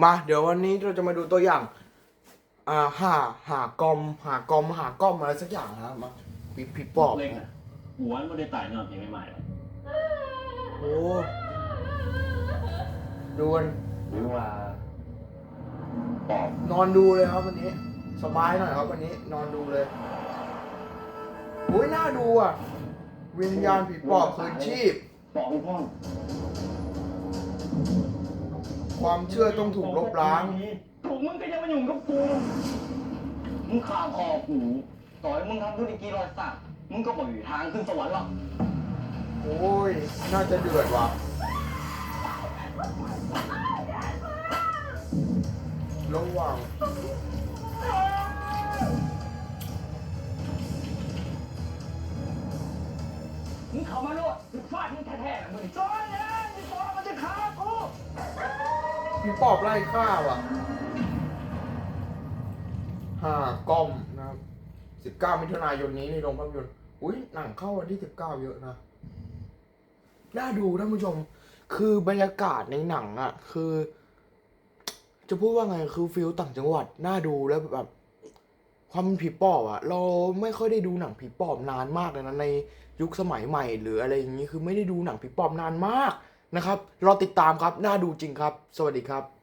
มาเดี๋ยววันนี้เราจะมาดูตัวอย่างอ่าหาหากอม หากอมหากอมอะไรสักอย่างนะครับมาผีผีปอบเล็กนะหัวมันไม่ได้ตายนอนเพลงใหม่ๆหรอกโอ้ดูกันหรือว่าปอบนอนดูเลยครับวันนี้ สบายหน่อยครับวันนี้นอนดูเลยอุ้ยน่าดูอะ วิญญาณผีปอบคืนชีพปอบพ่อน ความเชื่อต้องถูกลบล้าง ถูกมึงก็ยังมายุ่งกับกู มึงขาคอกู ต่อให้มึงทำธุรกิจรอยสัก มึงก็บอกอยู่ทางขึ้นสวรรค์หรอก โอ้ย น่าจะเดือดว่ะ ระหว่างมึงเข้ามาโลดมึงฟาดมึงแท้ๆมึงจอยเลย ผีปอบไล่ฆ่าว่ะห้ากอมนะครับสิบเก้ามิถุนายนนี้ในโรงภาพยนตร์อุ้ยหนังเข้าวันที่สิบเก้าเยอะนะ น่าดูท่านผู้ชม คือบรรยากาศในหนังอะ คือ จะพูดว่าไงคือฟิลต่างจังหวัด น่าดูแล้วแบบ ความผีปอบอะ เราไม่ค่อยได้ดูหนังผีปอบนานมากเลยนะในยุคสมัยใหม่ หรืออะไรอย่างนี้คือไม่ได้ดูหนังผีปอบนานมาก นะครับ รอติดตามครับ น่าดูจริงครับ สวัสดีครับ